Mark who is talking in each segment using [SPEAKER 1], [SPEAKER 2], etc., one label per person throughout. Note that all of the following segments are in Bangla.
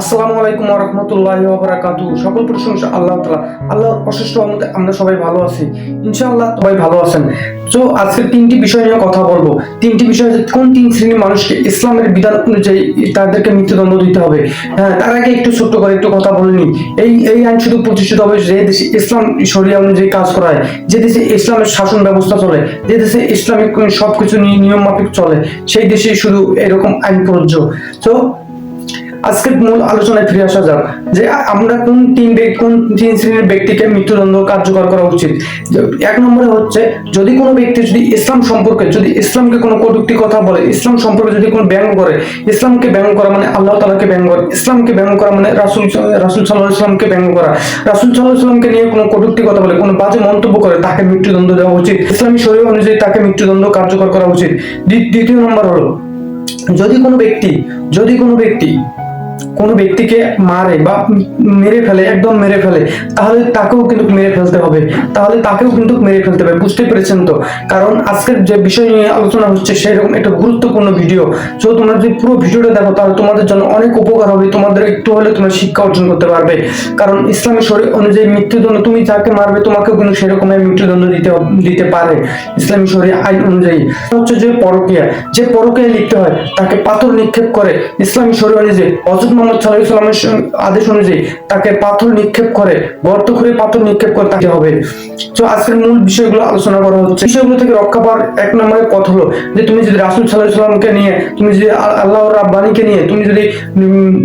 [SPEAKER 1] আসসালামু আলাইকুম রহমতুল্লাহ বারাকাতু সকল প্রশংসা আল্লাহ তালা আল্লাহর অশেষ রহমতে আমরা সবাই ভালো আছি। ইনশাআল্লাহ সবাই ভালো আছেন। তো আজকে তিনটি বিষয় নিয়ে কথা বলব। তিনটি বিষয় কোন তিন শ্রেণির মানুষকে ইসলামের বিধান অনুযায়ী তাদেরকে মৃত্যুদণ্ড দিতে হবে? হ্যাঁ তার আগে একটু ছোট্ট করে একটু কথা বলে নিই। এই এই আইন শুধু প্রতিষ্ঠিত হবে যে দেশে ইসলাম শরিয়া অনুযায়ী কাজ করা হয় যে দেশে ইসলামের শাসন ব্যবস্থা চলে, যে দেশে ইসলামিক সবকিছু নিয়ম মাফিক চলে, সেই দেশে শুধু এরকম আইন প্রযোজ্য। তো আজকের মূল আলোচনায় ফিরে আসা যাক যে আমরা কোন তিন কোন তিন শ্রেণির ব্যক্তিকে মৃত্যুদণ্ড কার্যকর করা উচিত? এক নম্বরে হচ্ছে, যদি কোনো ব্যক্তি যদি ইসলাম সম্পর্কে, যদি ইসলামকে কোনো কটূক্তি কথা বলে, ইসলাম সম্পর্কে যদি কোনো ব্যঙ্গ করে, ইসলামকে ব্যঙ্গ করা মানে আল্লাহ তালাকে ব্যঙ্গ করা, ইসলামকে ব্যঙ্গ করা মানে রাসুল রাসুল সাল্লাহ ইসলামকে ব্যঙ্গ করা। রাসুল সাল্লাহ ইসলামকে নিয়ে কোনো কটূক্তি কথা বলে, কোনো বাজে মন্তব্য করে, তাকে মৃত্যুদণ্ড দেওয়া উচিত। ইসলামী শরীর অনুযায়ী তাকে মৃত্যুদণ্ড কার্যকর করা উচিত। দ্বি- দ্বিতীয় নম্বর হলো, যদি কোনো ব্যক্তি, যদি কোনো ব্যক্তি কোনো ব্যক্তিকে মারে বা মেরে ফেলে, একদম মেরে ফেলে, তাহলে তাকেও কিন্তু মেরে ফেলতে হবে। তাহলে তাকেও কিন্তু মেরে ফেলতে হবে বুঝতে পেরেছেন তো? কারণ আজকের যে বিষয় নিয়ে আলোচনা হচ্ছে সেরকম একটা গুরুত্বপূর্ণ ভিডিও তো তোমরা যদি পুরো ভিডিওটা দেখো, তাহলে তোমাদের জন্য অনেক উপকার হবে, তোমাদের একটু হলে তোমরা শিক্ষা অর্জন করতে পারবে। কারণ ইসলামী শরীর অনুযায়ী মৃত্যুদণ্ড, তুমি যাকে মারবে, তোমাকেও কিন্তু সেরকম মৃত্যুদণ্ড দিতে দিতে পারে ইসলামী শরীর আইন অনুযায়ী। হচ্ছে যে পরকিয়া যে পরকিয়া লিখতে হয়, তাকে পাথর নিক্ষেপ করে। ইসলামী শরীর অনুযায়ী হজরত মোহাম্মদ সাল্লাহ সাল্লামের স- আদেশ অনুযায়ী তাকে পাথর নিক্ষেপ করে, গর্ত করে পাথর নিক্ষেপ করে তাকে হবে। তো আজকের মূল বিষয়গুলো আলোচনা করা হচ্ছে। বিষয়গুলো থেকে রক্ষা পাওয়ার এক নম্বরের পথ হলো যে তুমি যদি রাসুল সাল্লাহ নিয়ে, তুমি যদি আল্লাহ রাব্বানিকে নিয়ে, তুমি যদি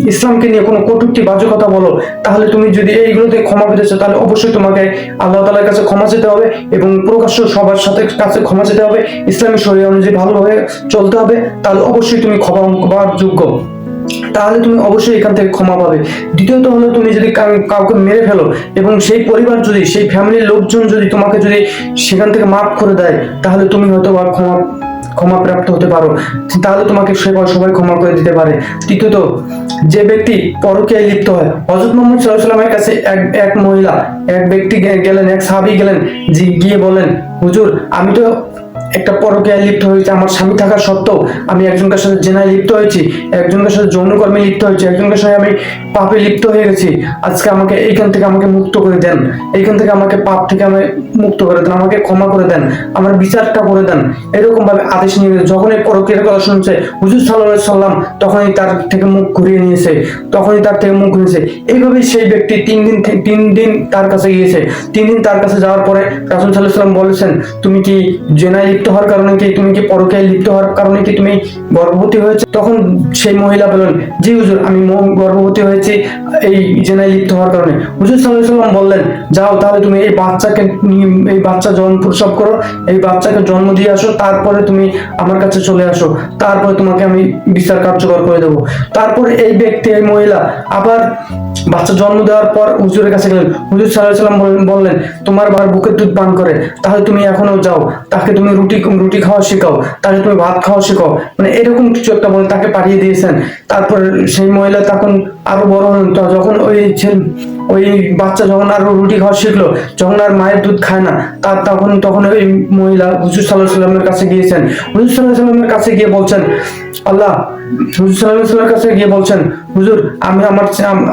[SPEAKER 1] ইসলামকে নিয়ে কোনো কটূক্তি বাজে কথা বলো, তাহলে তুমি যদি এইগুলোতে ক্ষমা পেতেছো তাহলে অবশ্যই তোমাকে আল্লাহ তালার কাছে ক্ষমা চেতে হবে এবং প্রকাশ্য সবার সাথে কাছে ক্ষমা চেতে হবে। ইসলামী শরীর অনুযায়ী ভালোভাবে চলতে হবে, তাহলে অবশ্যই তুমি ক্ষমা পাওয়ার যোগ্য। তাহলে তুমি অবশ্যই এখান থেকে ক্ষমা পাবে। দ্বিতীয়ত হলো তুমি যদি কাউকে মেরে ফেলো এবং সেই পরিবার যদি, সেই ফ্যামিলির লোকজন যদি তোমাকে যদি সেখান থেকে মাফ করে দেয়, তাহলে তুমি হয়তো বা ক্ষমা ক্ষমা প্রাপ্ত হতে পারো। তাহলে তোমাকে সবাই সবাই ক্ষমা করে দিতে পারে। তৃতীয়ত, যে ব্যক্তি পরকীয়ায় লিপ্ত হয় হজরত মোহাম্মদ সাল্লামের কাছে এক এক মহিলা, এক ব্যক্তি গেলেন, এক সাহাবি গেলেন, যে গিয়ে বলেন, হুজুর, আমি তো একটা পরকীয়ায় লিপ্ত হয়েছে, আমার স্বামী থাকা সত্ত্বেও আমি একজনের সাথে জেনায় লিপ্ত হয়েছি একজনের সাথে যৌনকর্মে লিপ্ত হয়েছি একজনের সাথে আমি পাপে লিপ্ত হয়ে গেছি। আজকে আমাকে এইখান থেকে আমাকে মুক্ত করে দেন। এইখান থেকে আমাকে পাপ থেকে আমাকে মুক্ত করে দেন, আমাকে ক্ষমা করে দেন, আমার বিচারটা করে দেন। এরকম ভাবে আদেশ নিয়ে গেছে। যখন এই পরকীয়ার কথা শুনছে, হুজুর সাল্লাহ সাল্লাম তখনই তার থেকে মুখ ঘুরিয়ে নিয়েছে, তখনই তার থেকে মুখ ঘুরিয়েছে। এইভাবেই সেই ব্যক্তি তিন দিন তিন দিন তার কাছে গিয়েছে। তিন দিন তার কাছে যাওয়ার পরে রাসুল সাল্লাহ সাল্লাম বলেছেন, তুমি কি জেনায় লিপ্ত হওয়ার কারণে কি তুমি কি পরকীয়ায় লিপ্ত হওয়ার কারণে কি তুমি গর্ভবতী হয়েছে? তখন সেই মহিলা বলেন জি হুজুর, আমি গর্ভবতী হয়েছি এই জেনায় লিপ্ত হওয়ার কারণে। হুজুর সাল্লাহ সাল্লাম বললেন, যাও তাহলে তুমি এই বাচ্চাকে এই বাচ্চা জন্ম, প্রসব করো, এই বাচ্চাকে জন্ম দিয়ে আসো, তারপরে তুমি আমার কাছে চলে আসো, তারপরে তোমাকে আমি বিচার কার্যকর করে দেবো। তারপরে এই ব্যক্তি, এই মহিলা আবার বাচ্চা জন্ম দেওয়ার পর হুজুরের কাছে গেলেন। হুজুর সাল্লাহ সাল্লাম বললেন, তোমার বার বুকের দুধ পান করে, তাহলে তুমি এখনও যাও, তাকে তুমি রুটি রুটি খাওয়া শেখাও তাকে তুমি ভাত খাওয়া শেখাও। মানে এরকম কিছু একটা বলে তাকে পাঠিয়ে দিয়েছেন। তারপর সেই মহিলা তখন আরও বড় হলেন। যখন ওই ওই বাচ্চা যখন আর রুটি খাওয়া শিখলো, যখন আর মায়ের দুধ খায় না, তার তখন তখন ওই মহিলা হুজুর সাল্লাহ সাল্লামের কাছে গিয়েছেন। হুজুর সাল্লাহ সাল্লামের কাছে গিয়ে বলছেন, আল্লাহ, হুজুর সাল্লাহ সাল্লামের কাছে গিয়ে বলছেন, হুজুর, আমি আমার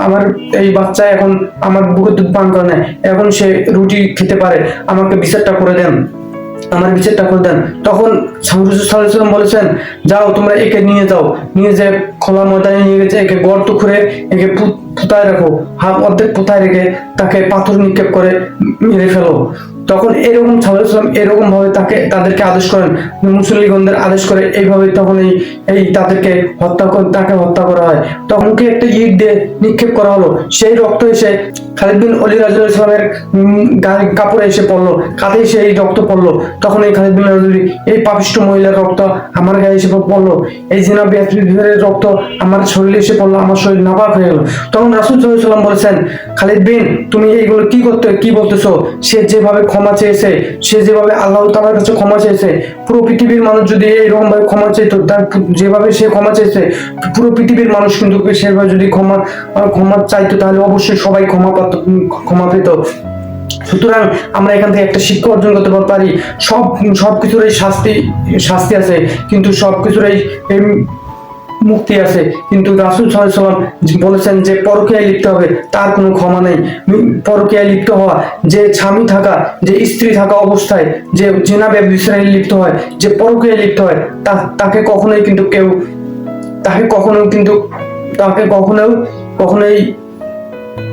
[SPEAKER 1] আমার এই বাচ্চা এখন আমার বুকের দুধ পান করে না এখন সে রুটি খেতে পারে। আমাকে বিচারটা করে দেন। আমার বিচারটা করে দেন। তখন সাল্লাম বলেছেন, যাও, তোমরা একে নিয়ে যাও। নিয়ে যে খোলা ময়দানে নিয়ে গেছে, একে গর্ত খুঁড়ে একে পুতায় রাখো। হাফ অর্ধেক পুতায় রেখে তাকে পাথর নিক্ষেপ করে মেরে ফেলো। তখন এরকম সাল্লাম এরকম ভাবে তাকে, তাদেরকে আদেশ করেন। মুসল্লিগণদের আদেশ করে এইভাবে তখন এই এই তাদেরকে হত্যা করে, তাকে হত্যা করা হয়। তখন কি একটা ইট দিয়ে নিক্ষেপ করা হলো? সেই রক্ত এসে খালিদ বিন অলি রাজুল ইসলামের কাপড়ে এসে পড়ল। কাঁধে এসে এই রক্ত পড়ল। তখন এই খালিদ বিন রাজুলি এই পাপিষ্ট মহিলার রক্ত আমার গায়ে এসে পড়ল। এই জিনা বিহারের রক্ত আমার শরীরে এসে পড়ল, আমার শরীর নাপাক হয়ে গেল। তখন রাসুল সাল্লাম বলেছেন, খালিদ বিন, তুমি এইগুলো কি করতে, কি বলতেছো? সে যেভাবে ক্ষমা চেয়েছে, সে যেভাবে আল্লাহ তালার কাছে ক্ষমা চেয়েছে, পুরো পৃথিবীর মানুষ যদি এইরকম ভাবে ক্ষমা চাইতো, তার যেভাবে সে ক্ষমা চেয়েছে, পুরো পৃথিবীর মানুষ কিন্তু সেভাবে যদি ক্ষমা ক্ষমা চাইতো, তাহলে অবশ্যই সবাই ক্ষমা পাত ক্ষমা পেত। সুতরাং আমরা এখান থেকে একটা শিক্ষা অর্জন করতে পারি। সব সব কিছুরই শাস্তি শাস্তি আছে, কিন্তু সব কিছুরই মুক্তি আছে। কিন্তু রাসুল সাল্লাম বলেছেন যে, পরকীয়ায় লিপ্ত হবে, তার কোনো ক্ষমা নেই। পরকীয়ায় লিপ্ত হওয়া, যে স্বামী থাকা, যে স্ত্রী থাকা অবস্থায়, যে জেনা ব্যবসায় লিপ্ত হয়, যে পরকীয়ায় লিপ্ত হয়, তা- তাকে কখনোই কিন্তু কেউ, তাকে কখনো কিন্তু, তাকে কখনো কখনোই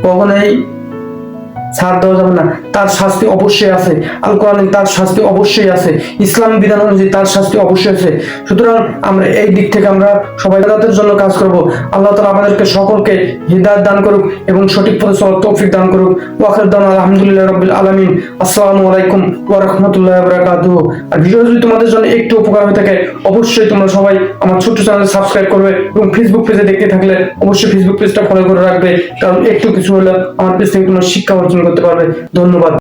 [SPEAKER 1] কখনোই ছাড় দেওয়া যাবে না। তার শাস্তি অবশ্যই আছে। আল কোরআনে তার শাস্তি অবশ্যই আছে। ইসলাম বিধান অনুযায়ী তার শাস্তি অবশ্যই আছে। সুতরাং আমরা এই দিক থেকে আমরা সবাই তাদের জন্য কাজ করব। আল্লাহ তালা আমাদেরকে সকলকে হৃদায়ত দান করুক এবং সঠিক পথে চলার তৌফিক দান করুক। ওয়াখার দান আলহামদুলিল্লাহ রবিল আলমিন। আসসালামু আলাইকুম ওয়া রাহমাতুল্লাহি ওয়া আর ভিডিও যদি তোমাদের জন্য একটু উপকার হয়ে থাকে, অবশ্যই তোমরা সবাই আমার ছোট্ট চ্যানেল সাবস্ক্রাইব করবে এবং ফেসবুক পেজে দেখতে থাকলে অবশ্যই ফেসবুক পেজটা ফলো করে রাখবে। কারণ একটু কিছু হলে আমার পেজ থেকে তোমরা শিক্ষা অর্জন করতে পারবে। ধন্যবাদ।